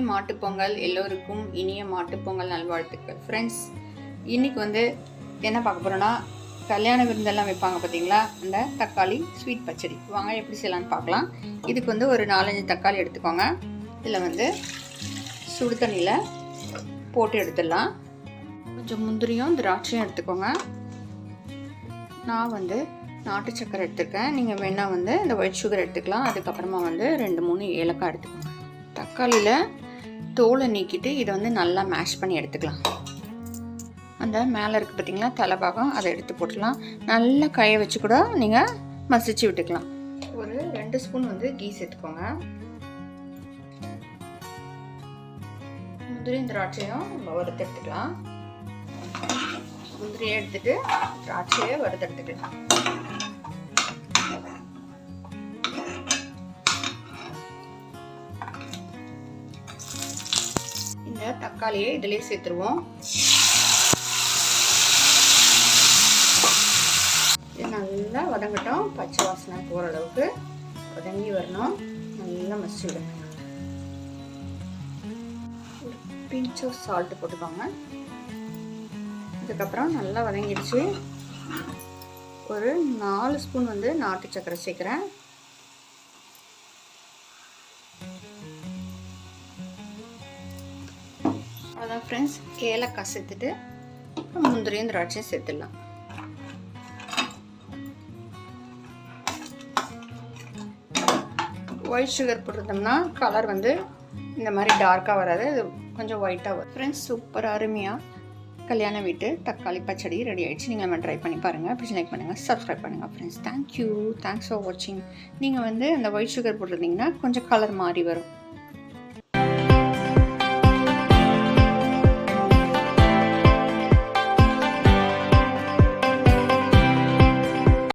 மாட்டுப்பொங்கல் எல்லோருக்கும் இனிய மாட்டுப்பொங்கல் நல்வாழ்த்துக்கள். ஃப்ரெண்ட்ஸ் இன்றைக்கி வந்து என்ன பார்க்க போகிறோன்னா கல்யாண விருந்தெல்லாம் வைப்பாங்க பார்த்தீங்களா அந்த தக்காளி ஸ்வீட் பச்சடி. வாங்க எப்படி செய்யலான்னு பார்க்கலாம். இதுக்கு வந்து ஒரு நாலஞ்சு தக்காளி எடுத்துக்கோங்க. இதில் வந்து சுடு தண்ணியில் போட்டு எடுத்துடலாம். கொஞ்சம் முந்திரியும் திராட்சையும் எடுத்துக்கோங்க. நான் வந்து நாட்டு சக்கரை எடுத்துருக்கேன். நீங்கள் வேணால் வந்து இந்த ஒயிட் சுகர் எடுத்துக்கலாம். அதுக்கப்புறமா வந்து ரெண்டு மூணு ஏலக்காய் எடுத்துக்கோங்க. தக்காளியில் தோலை நீக்கிட்டு இதை வந்து நல்லா மேஷ் பண்ணி எடுத்துக்கலாம். அந்த மேலே இருக்குது பார்த்தீங்களா தலைபாகம் அதை எடுத்து போட்டுக்கலாம். நல்லா கையை வச்சு கூட நீங்கள் மசிச்சு விட்டுக்கலாம். ஒரு ரெண்டு ஸ்பூன் வந்து கீ சேர்த்துக்கோங்க. முந்திரியும் திராட்சையும் நம்ம வறுத்து எடுத்துக்கலாம். முந்திரியை எடுத்துட்டு திராட்சையை வறுத்து இந்த தக்காளியை இதிலே சேர்த்துருவோம். நல்லா வதங்கட்டும். பச்சை வாசனை போகிற அளவுக்கு வதங்கி வரணும். நல்லா மசிச்சு விடுங்க. ஒரு பிஞ்ச் ஆஃப் சால்ட்டு போட்டுக்கோங்க. வதங்கினதுக்கப்புறம் நல்லா வதங்கிடுச்சு. ஒரு நாலு ஸ்பூன் வந்து நாட்டு சக்கரை சேர்க்குறேன். அதான் ஃப்ரெண்ட்ஸ் ஏலக்காய் சேர்த்துட்டு முந்திரியும் திராட்சையும் சேர்த்துடலாம். ஒயிட் சுகர் போட்டிருந்தோம்னா கலர் வந்து இந்த மாதிரி டார்க்காக வராது. இது கொஞ்சம் ஒயிட்டாக வரும். ஃப்ரெண்ட்ஸ் சூப்பர் அருமையாக கல்யாண வீட்டு தக்காளி பச்சடி ரெடி ஆகிடுச்சு நீங்கள் நம்ம ட்ரை பண்ணி பாருங்கள் பிடிச்சி லைக் பண்ணுங்கள் சப்ஸ்கிரைப் பண்ணுங்கள் ஃப்ரெண்ட்ஸ் தேங்க்யூ தேங்க்ஸ் ஃபார் வாட்சிங் நீங்கள் வந்து அந்த ஒயிட் சுகர் போட்டிருந்தீங்கன்னா கொஞ்சம் கலர் மாறி வரும்.